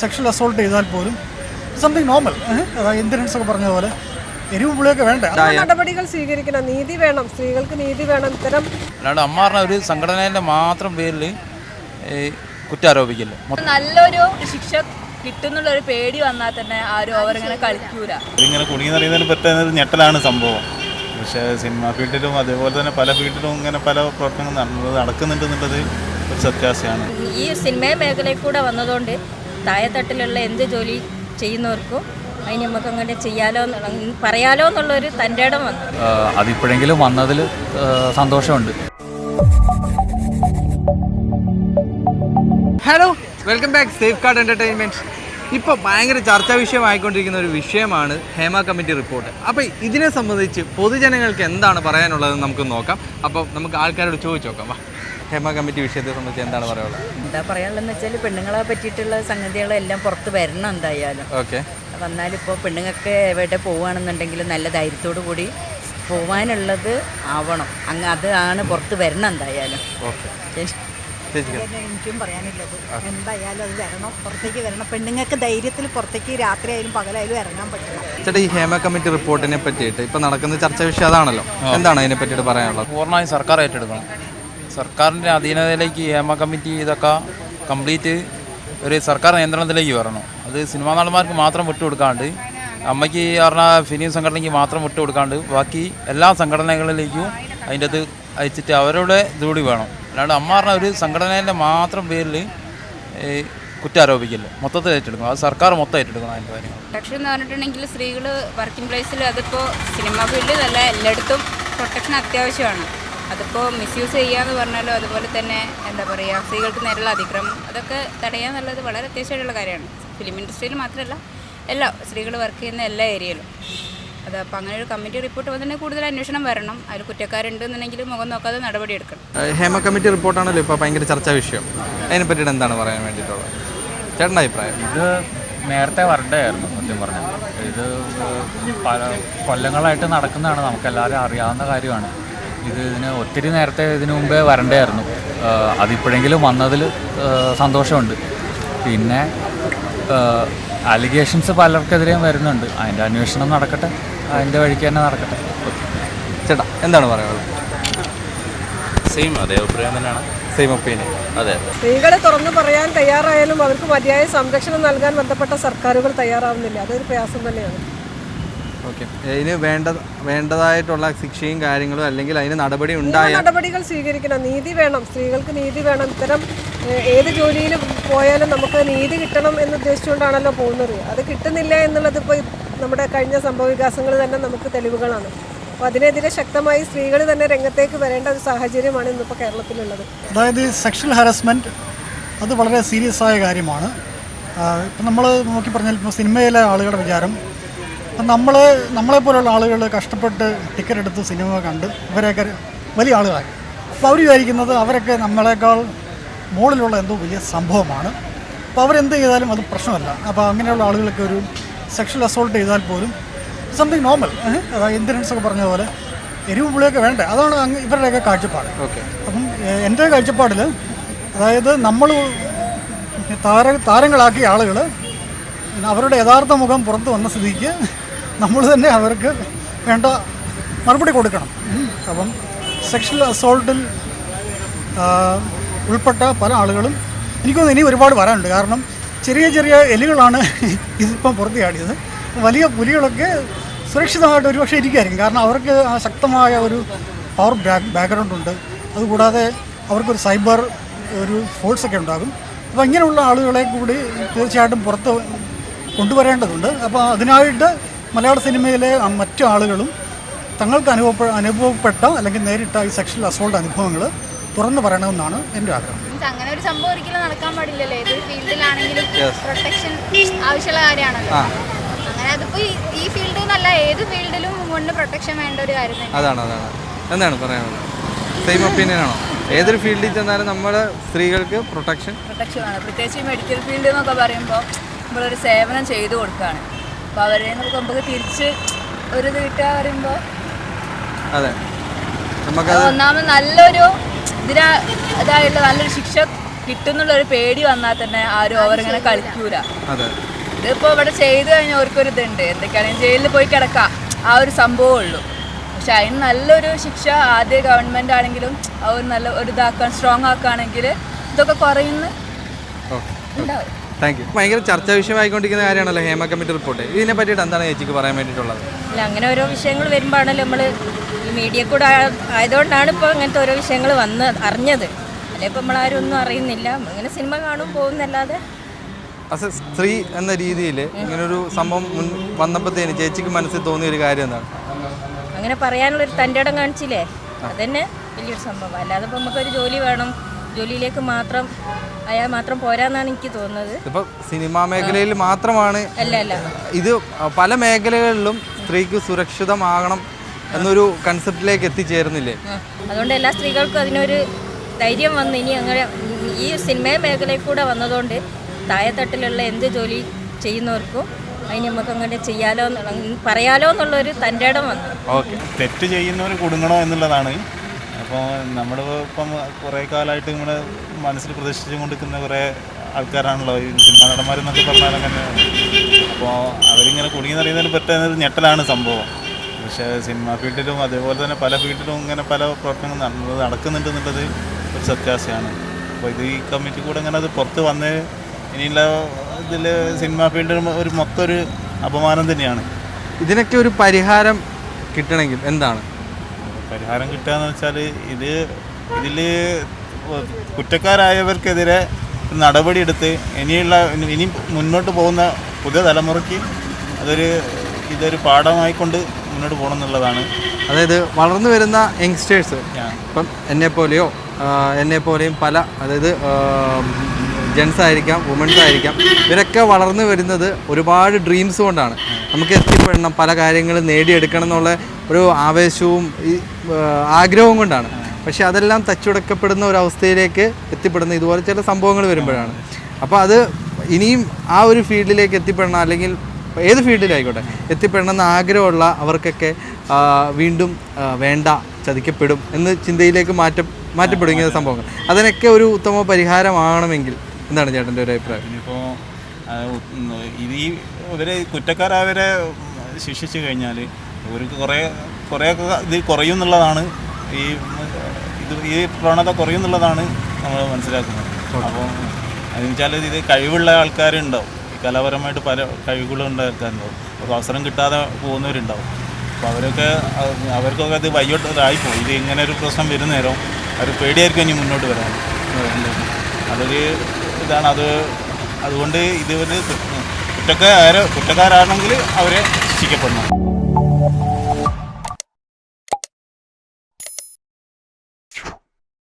Sexual assault ചെയ്താൽ പോലും something normal insurance ഒക്കെ പറഞ്ഞ പോലെ എരിവും പുളിയൊക്കെ വേണ്ട? നടപടികൾ സ്വീകരിക്കണം. നീതി വേണം. സ്ത്രീകൾക്ക് നീതി വേണം. ഇത്തരം അല്ലാണ്ട് അമ്മാറിന ഒരു സംഘടനയുടെ മാത്രം പേരിൽ കുറ്റം ആരോപിക്കില്ല? നല്ലൊരു ശിക്ഷ കിട്ടുന്നുള്ള ഒരു പേടി വന്നാൽ തന്നെ ആരും അവരിങ്ങനെ കളിക്കൂല. ഇതിങ്ങനെ കുടുങ്ങിയെന്നറിയുന്നതിന് നിറയുന്നതിന് പറ്റുന്നത് ഞെട്ടലാണ് സംഭവം. പക്ഷേ സിനിമാ ഫീൽഡിലും അതേപോലെ തന്നെ പല ഫീൽഡിലും ഇങ്ങനെ പല പ്രവർത്തനങ്ങൾ നടന്നത് നടക്കുന്നുണ്ട് എന്നുള്ളത് ഒരു സത്യാവസ്ഥയാണ്. ഈ സിനിമ മേഖലയിൽ കൂടെ വന്നതുകൊണ്ട് താഴെത്തട്ടിലുള്ള എന്ത് ജോലി ചെയ്യുന്നവർക്കും അതിന് നമുക്ക് അങ്ങനെ ചെയ്യാലോ എന്നുള്ള പറയാലോ എന്നുള്ളൊരു തന്റെ ഇടം വന്നു അതിപ്പോഴെങ്കിലും വന്നതിൽ സന്തോഷമുണ്ട്. Hello welcome back safe card entertainment ഇപ്പോൾ ഭയങ്കര ചർച്ചാ വിഷയമായിക്കൊണ്ടിരിക്കുന്ന ഒരു വിഷയമാണ് ഹേമ കമ്മിറ്റി റിപ്പോർട്ട്. അപ്പോൾ ഇതിനെ സംബന്ധിച്ച് പൊതുജനങ്ങൾക്ക് എന്താണ് പറയാനുള്ളതെന്ന് നമുക്ക് നോക്കാം. അപ്പോൾ നമുക്ക് ആൾക്കാരോട് ചോദിച്ചു നോക്കാം. വാ. ഹേമ കമ്മിറ്റി വിഷയത്തെ സംബന്ധിച്ച് എന്താണ് പറയാനുള്ളത്? എന്താ പറയാനുള്ളതെന്ന് വെച്ചാൽ പെണ്ണുങ്ങളെ പറ്റിയിട്ടുള്ള സംഗതികളെല്ലാം പുറത്ത് വരണം എന്തായാലും. ഓക്കെ. വന്നാലിപ്പോൾ പെണ്ണുങ്ങൾക്ക് എവിടെ പോവുകയാണെന്നുണ്ടെങ്കിൽ നല്ല ധൈര്യത്തോടു കൂടി പോവാനുള്ളത് ആവണം. അങ്ങ് അത് ആണ് പുറത്ത് വരണം എന്തായാലും. ഓക്കെ. എനിക്കും പറയാനുള്ളത് എന്തായാലും അത് വരണം പുറത്തേക്ക് വരണം. പെണ്ണുങ്ങൾക്ക് ധൈര്യത്തിൽ പുറത്തേക്ക് രാത്രിയായാലും പകലായാലും ഇറങ്ങാൻ പറ്റണം. ചേട്ടാ ഈ ഹേമ കമ്മിറ്റി റിപ്പോർട്ടിനെ പറ്റിയിട്ട് ഇപ്പൊ നടക്കുന്ന ചർച്ച വിഷയം അതാണല്ലോ. എന്താണ് അതിനെ പറ്റിയിട്ട് പറയാനുള്ളത്? പൂർണമായും സർക്കാർ ഏറ്റെടുക്കണം. സർക്കാരിന്റെ അധീനതയിലേക്ക് ഹേമ കമ്മിറ്റി ഇതൊക്കെ കംപ്ലീറ്റ് ഒരു സർക്കാർ നിയന്ത്രണത്തിലേക്ക് വരണം. അത് സിനിമാ നടന്മാർക്ക് മാത്രം വിട്ടുകൊടുക്കാണ്ട് അമ്മയ്ക്ക് പറഞ്ഞ ഫിലിം സംഘടനയ്ക്ക് മാത്രം വിട്ടുകൊടുക്കാണ്ട് ബാക്കി എല്ലാ സംഘടനകളിലേക്കും അതിന്റെ അത് അയച്ചിട്ട് അവരുടെ ഇതുകൂടി വേണം. അല്ലാണ്ട് അമ്മ പറഞ്ഞ ഒരു സംഘടനേന്റെ മാത്രം പേരിൽ കുറ്റാരോപിക്കില്ല മൊത്തത്തിൽ ഏറ്റെടുക്കും അത് സർക്കാർ മൊത്തം ഏറ്റെടുക്കണം അതിന്റെ കാര്യങ്ങൾ പ്രൊട്ടക്ഷൻ എന്ന് പറഞ്ഞിട്ടുണ്ടെങ്കിൽ സ്ത്രീകൾ വർക്കിംഗ് പ്ലേസിൽ അതിപ്പോൾ സിനിമ ഫീൽഡിൽ അല്ല എല്ലായിടത്തും പ്രൊട്ടക്ഷൻ അത്യാവശ്യമാണ്. അതിപ്പോൾ മിസ്യൂസ് ചെയ്യാന്ന് പറഞ്ഞാലോ അതുപോലെ തന്നെ എന്താ പറയുക സ്ത്രീകൾക്ക് നേരെയുള്ള അതിക്രമം അതൊക്കെ തടയുക എന്നുള്ളത് വളരെ അത്യാവശ്യമായിട്ടുള്ള കാര്യമാണ്. ഫിലിം ഇൻഡസ്ട്രിയിൽ മാത്രമല്ല എല്ലാ സ്ത്രീകൾ വർക്ക് ചെയ്യുന്ന എല്ലാ ഏരിയയിലും അത് അപ്പോൾ അങ്ങനെ ഒരു കമ്മിറ്റി റിപ്പോർട്ട് വന്നിട്ട് കൂടുതൽ അന്വേഷണം വരണം. അതിൽ കുറ്റക്കാരുണ്ടെന്നുണ്ടെങ്കിൽ മുഖം നോക്കാതെ നടപടി എടുക്കണം. ഹേമ കമ്മിറ്റി റിപ്പോർട്ടാണല്ലോ ഇപ്പോൾ ഭയങ്കര ചർച്ചാ വിഷയം. അതിനെ പറ്റിയിട്ട് എന്താണ് പറയാൻ വേണ്ടിയിട്ടുള്ളത്? ചേട്ടന്റെ അഭിപ്രായം. ഇത് നേരത്തെ വരണ്ടായിരുന്നു സത്യം പറഞ്ഞാൽ ഇത് പല കൊല്ലങ്ങളായിട്ട് നടക്കുന്നതാണ് നമുക്കെല്ലാവരും അറിയാവുന്ന കാര്യമാണ്. ഇത് ഇതിന് ഒത്തിരി നേരത്തെ ഇതിനു മുമ്പേ വരണ്ടായിരുന്നു. അതിപ്പോഴെങ്കിലും വന്നതിൽ സന്തോഷമുണ്ട്. പിന്നെ അലിഗേഷൻസ് പലർക്കെതിരെയും വരുന്നുണ്ട്. അതിന്റെ അന്വേഷണം നടക്കട്ടെ. അതിന്റെ വഴിക്ക് തന്നെ നടക്കട്ടെ. ചേട്ടാ എന്താണ് പറയാനുള്ളത്? സെയിം അതേ അഭിപ്രായം തന്നെയാണ്. സെയിം ഒപ്പീനിയൻ അതെ. സ്ത്രീകളെ തുറന്നു പറയാൻ തയ്യാറായാലും അവർക്ക് മതിയായ സംരക്ഷണം നൽകാൻ ബന്ധപ്പെട്ട സർക്കാരുകൾ തയ്യാറാവുന്നില്ല. അതൊരു പ്രയാസം തന്നെയാണ്. ഓക്കെ. ഇതിന് വേണ്ട വേണ്ടതായിട്ടുള്ള ശിക്ഷയും കാര്യങ്ങളും അല്ലെങ്കിൽ അതിന് നടപടി ഉണ്ടായ നടപടികൾ സ്വീകരിക്കണം. നീതി വേണം. സ്ത്രീകൾക്ക് നീതി വേണം. ഇത്തരം ഏത് ജോലിയിലും പോയാലും നമുക്ക് നീതി കിട്ടണം എന്ന് ഉദ്ദേശിച്ചുകൊണ്ടാണല്ലോ പോകുന്നത്. അത് കിട്ടുന്നില്ല എന്നുള്ളത് ഇപ്പോൾ നമ്മുടെ കഴിഞ്ഞ സംഭവ വികാസങ്ങൾ തന്നെ നമുക്ക് തെളിവുകളാണ്. അപ്പോൾ അതിനെതിരെ ശക്തമായി സ്ത്രീകൾ തന്നെ രംഗത്തേക്ക് വരേണ്ട ഒരു സാഹചര്യമാണ് ഇന്നിപ്പോൾ കേരളത്തിലുള്ളത്. അതായത് സെക്ഷൽ ഹാരസ്മെന്റ് അത് വളരെ സീരിയസ് ആയ കാര്യമാണ്. ഇപ്പം നമ്മൾ നോക്കി പറഞ്ഞാൽ ഇപ്പോൾ സിനിമയിലെ ആളുകളുടെ വിചാരം നമ്മൾ നമ്മളെപ്പോലുള്ള ആളുകൾ കഷ്ടപ്പെട്ട് ടിക്കറ്റ് എടുത്ത് സിനിമ കണ്ട് ഇവരെയൊക്കെ വലിയ ആളുകളായി. അപ്പോൾ അവർ വിചാരിക്കുന്നത് അവരൊക്കെ നമ്മളെക്കാൾ മുകളിലുള്ള എന്തോ വലിയ സംഭവമാണ്. അപ്പോൾ അവരെന്ത് ചെയ്താലും അത് പ്രശ്നമല്ല. അപ്പോൾ അങ്ങനെയുള്ള ആളുകളൊക്കെ ഒരു സെക്ഷൽ അസോൾട്ട് ചെയ്താൽ പോലും സംതിങ് നോർമൽ അതായത് ഇൻഷുറൻസ് ഒക്കെ പറഞ്ഞ പോലെ എരിവ് പുളിയൊക്കെ വേണ്ട. അതാണ് അങ്ങ് ഇവരുടെയൊക്കെ കാഴ്ചപ്പാട്. ഓക്കെ. അപ്പം എന്റെ കാഴ്ചപ്പാടിൽ അതായത് നമ്മൾ താര താരങ്ങളാക്കിയ ആളുകൾ അവരുടെ യഥാർത്ഥ മുഖം പുറത്ത് വന്ന സ്ഥിതിക്ക് നമ്മൾ തന്നെ അവർക്ക് വേണ്ട മറുപടി കൊടുക്കണം. അപ്പം സെക്ഷൽ അസോൾട്ടിൽ ഉൾപ്പെട്ട പല ആളുകളും എനിക്കൊന്ന് ഇനി ഒരുപാട് വരാനുണ്ട്. കാരണം ചെറിയ ചെറിയ എലികളാണ് ഇതിപ്പം പുറത്തു ചാടിയത്. വലിയ പുലികളൊക്കെ സുരക്ഷിതമായിട്ട് ഒരുപക്ഷെ ഇരിക്കുമായിരിക്കും. കാരണം അവർക്ക് ആ ശക്തമായ ഒരു പവർ ബാക്ക് ബാക്ക്ഗ്രൗണ്ട് ഉണ്ട്. അതുകൂടാതെ അവർക്കൊരു സൈബർ ഒരു ഫോഴ്സൊക്കെ ഉണ്ടാകും. അപ്പോൾ ഇങ്ങനെയുള്ള ആളുകളെ കൂടി തീർച്ചയായിട്ടും പുറത്ത് കൊണ്ടുവരേണ്ടതുണ്ട്. അപ്പോൾ അതിനായിട്ട് മലയാള സിനിമയിലെ മറ്റു ആളുകളും തങ്ങൾക്ക് അനുഭവപ്പെ അനുഭവപ്പെട്ട അല്ലെങ്കിൽ നേരിട്ട ഈ സെക്ഷൽ അസോൾട്ട് അനുഭവങ്ങൾ തുറന്നു പറയണമെന്നാണ് എന്റെ ആഗ്രഹം. അങ്ങനെ ഒരു സംഭവം ഒരിക്കലും നടക്കാൻ പാടില്ലല്ലോ. ഏതൊരു ഫീൽഡിലാണെങ്കിലും പ്രൊട്ടക്ഷൻ ആവശ്യമുള്ള കാര്യമാണല്ലോ. അങ്ങനെ അതിപ്പോ ഈ- ഫീൽഡ് എന്നല്ല ഏത് ഫീൽഡിലും മുകളിൽ പ്രൊട്ടക്ഷൻ വേണ്ട ഒരു കാര്യം അതാണ് അതാണ്. എന്താണ് പറയാനുള്ളത്? സെയിം ഒപ്പീനിയൻ ആണോ? ഏതൊരു ഫീൽഡിൽ ചെന്നാലും നമ്മുടെ സ്ത്രീകൾക്ക് പ്രൊട്ടക്ഷൻ പ്രൊട്ടക്ഷൻ ആണ്. പ്രത്യേകിച്ച് ഈ മെഡിക്കൽ ഫീൽഡ് എന്നൊക്കെ പറയുമ്പോൾ നമ്മളൊരു സേവനം ചെയ്തു കൊടുക്കുകയാണ്. അപ്പോൾ അവരെ നമുക്ക് നമുക്ക് തിരിച്ച് ഒരു ഇത് കിട്ടുക പറയുമ്പോൾ അതെ. ഒന്നാമത് നല്ലൊരു ഇതിനാ ഇതായിട്ടുള്ള നല്ലൊരു ശിക്ഷ കിട്ടുന്നുള്ള ഒരു പേടി വന്നാൽ തന്നെ ആരും അവരിങ്ങനെ കളിക്കൂല. അതെ. ഇതിപ്പോൾ ഇവിടെ ചെയ്തു കഴിഞ്ഞാൽ അവർക്കൊരു ഇതുണ്ട്. എന്തൊക്കെയാണെങ്കിൽ ജയിലിൽ പോയി കിടക്കാം. ആ ഒരു സംഭവം ഉള്ളൂ. പക്ഷെ അതിന് നല്ലൊരു ശിക്ഷ ആദ്യ ഗവൺമെന്റ് ആണെങ്കിലും അവർ ഒരു നല്ല ഒരു ഇതാക്കാൻ സ്ട്രോങ് ആക്കുകയാണെങ്കിൽ ഇതൊക്കെ കുറയുന്ന ഉണ്ടാവും. താങ്ക് യു ഭയങ്കര ചർച്ചാ വിഷയമായിക്കൊണ്ടിരിക്കുന്ന കാര്യമാണല്ലോ ഹേമ കമ്മിറ്റി റിപ്പോർട്ട് ഇതിനെ പറ്റിയിട്ട് എന്താണ് ചേച്ചിക്ക് പറയാൻ വേണ്ടിയിട്ടുള്ളത്? അല്ല അങ്ങനെ ഓരോ വിഷയങ്ങൾ വരുമ്പോഴാണല്ലോ നമ്മൾ ഈ മീഡിയ കൂടെ ആയതുകൊണ്ടാണ് ഇപ്പോൾ അങ്ങനത്തെ ഓരോ വിഷയങ്ങൾ വന്ന് അറിഞ്ഞത്. അല്ലെ ഇപ്പം നമ്മളാരും ഒന്നും അറിയുന്നില്ല. അങ്ങനെ സിനിമ കാണും പോകുന്നല്ലാതെ അസ സ്ത്രീ എന്ന രീതിയിൽ ഇങ്ങനൊരു സംഭവം മുൻ വന്നപ്പോഴത്തേന് ചേച്ചിക്ക് മനസ്സിൽ തോന്നിയ ഒരു കാര്യം എന്താണ്? അങ്ങനെ പറയാനുള്ളൊരു തന്റെ ഇടം കാണിച്ചില്ലേ? അതന്നെ വലിയൊരു സംഭവം. അല്ലാതെ ഇപ്പം നമുക്കൊരു ജോലി വേണം. ജോലിയിലേക്ക് മാത്രം അയാൾ മാത്രം പോരാന്നാണ് എനിക്ക് തോന്നുന്നത്. ഇപ്പൊ സിനിമാ മേഖലയിൽ മാത്രമാണ് അല്ല അല്ല. ഇത് പല മേഖലകളിലും സ്ത്രീക്ക് സുരക്ഷിതമാകണം എന്നൊരു കൺസെപ്റ്റിലേക്ക് എത്തിച്ചേരുന്നില്ലേ. അതുകൊണ്ട് എല്ലാ സ്ത്രീകൾക്കും അതിനൊരു ധൈര്യം വന്ന് ഇനി അങ്ങനെ ഈ സിനിമ മേഖലയിൽ കൂടെ വന്നതുകൊണ്ട് താഴെത്തട്ടിലുള്ള എന്ത് ജോലി ചെയ്യുന്നവർക്കും അതിന് നമുക്ക് അങ്ങനെ ചെയ്യാലോ എന്നുള്ള പറയാലോ എന്നുള്ളൊരു തന്റെ ഇടം വന്നു. ഓക്കെ. തെറ്റ് ചെയ്യുന്നവർ കുടുങ്ങണോ എന്നുള്ളതാണ് അപ്പോൾ നമ്മൾ ഇപ്പം കുറേ കാലമായിട്ട് നമ്മുടെ മനസ്സിൽ പ്രതീക്ഷിച്ചു കൊണ്ടിരിക്കുന്ന കുറേ ആൾക്കാരാണല്ലോ ഈ സിനിമാ നടന്മാരെന്നൊക്കെ പറഞ്ഞാൽ അങ്ങനെ അപ്പോൾ അവരിങ്ങനെ കുടുങ്ങി നിറയുന്നതിന് പറ്റുന്ന ഞെട്ടലാണ് സംഭവം. പക്ഷേ സിനിമാ ഫീൽഡിലും അതേപോലെ തന്നെ പല ഫീൽഡിലും ഇങ്ങനെ പല പ്രവർത്തനങ്ങൾ നടന്നത് നടക്കുന്നുണ്ട് എന്നുള്ളത് ഒരു സത്യാവസ്ഥയാണ്. അപ്പോൾ ഇത് ഈ കമ്മിറ്റി കൂടെ ഇങ്ങനെ അത് പുറത്ത് വന്ന് ഇനിയുള്ള ഇതിൽ സിനിമാ ഫീൽഡിൽ ഒരു മൊത്തം ഒരു അപമാനം തന്നെയാണ്. ഇതിനൊക്കെ ഒരു പരിഹാരം കിട്ടണമെങ്കിൽ എന്താണ്? പരിഹാരം കിട്ടുക എന്ന് വെച്ചാൽ ഇത് ഇതിൽ കുറ്റക്കാരായവർക്കെതിരെ നടപടിയെടുത്ത് ഇനിയുള്ള ഇനി മുന്നോട്ട് പോകുന്ന പുതിയ തലമുറയ്ക്ക് അതൊരു ഇതൊരു പാഠമായിക്കൊണ്ട് മുന്നോട്ട് പോകണം എന്നുള്ളതാണ് അതായത് വളർന്നു വരുന്ന യങ്സ്റ്റേഴ്സ് ഇപ്പം എന്നെ പോലെയോ എന്നെ പോലെയും പല അതായത് ജെൻസ് ആയിരിക്കാം വുമൻസ് ആയിരിക്കാം ഇവരൊക്കെ വളർന്നു വരുന്നത് ഒരുപാട് ഡ്രീംസ് കൊണ്ടാണ്. നമുക്ക് എത്തിപ്പെടണം പല കാര്യങ്ങളും നേടിയെടുക്കണം എന്നുള്ള ഒരു ആവേശവും ഈ ആഗ്രഹവും കൊണ്ടാണ്. പക്ഷെ അതെല്ലാം തച്ചുടക്കപ്പെടുന്ന ഒരു അവസ്ഥയിലേക്ക് എത്തിപ്പെടുന്ന ഇതുപോലെ ചില സംഭവങ്ങൾ വരുമ്പോഴാണ്. അപ്പോൾ അത് ഇനിയും ആ ഒരു ഫീൽഡിലേക്ക് എത്തിപ്പെടണം അല്ലെങ്കിൽ ഏത് ഫീൽഡിലായിക്കോട്ടെ എത്തിപ്പെടണമെന്ന് ആഗ്രഹമുള്ള അവർക്കൊക്കെ വീണ്ടും വേണ്ട ചതിക്കപ്പെടും എന്ന് ചിന്തയിലേക്ക് മാറ്റ മാറ്റപ്പെടും ഇങ്ങനെ സംഭവങ്ങൾ. അതിനൊക്കെ ഒരു ഉത്തമ പരിഹാരമാകണമെങ്കിൽ എന്താണ് ചേട്ടന്റെ ഒരു അഭിപ്രായം? ഇനിയിപ്പോൾ ഈ ഇവരെ കുറ്റക്കാരവരെ ശിക്ഷിച്ചു കഴിഞ്ഞാൽ ഇവർക്ക് കുറേ കുറേയൊക്കെ ഇത് കുറയും എന്നുള്ളതാണ് ഈ ഇത് ഈ പ്രവണത കുറയും എന്നുള്ളതാണ് നമ്മൾ മനസ്സിലാക്കുന്നത്. അപ്പോൾ അതെന്ന് വെച്ചാൽ ഇത് കഴിവുള്ള ആൾക്കാരുണ്ടാവും. ഈ കലാപരമായിട്ട് പല കഴിവുകളുണ്ട് ആൾക്കാരുണ്ടാവും അപ്പോൾ അവസരം കിട്ടാതെ പോകുന്നവരുണ്ടാവും. അപ്പോൾ അവരൊക്കെ അവർക്കൊക്കെ അത് വയ്യോട്ടായിപ്പോയി ഇത് ഇങ്ങനെ ഒരു പ്രശ്നം വരുന്ന നേരം അവർ പേടിയായിരിക്കും ഇനി മുന്നോട്ട് വരാൻ. അതൊരു ഇതാണ്. അത് അതുകൊണ്ട് ഇതുവരെ കുറ്റക്കാരെ കുറ്റക്കാരാണെങ്കിൽ അവരെ ശിക്ഷിക്കപ്പെടണം.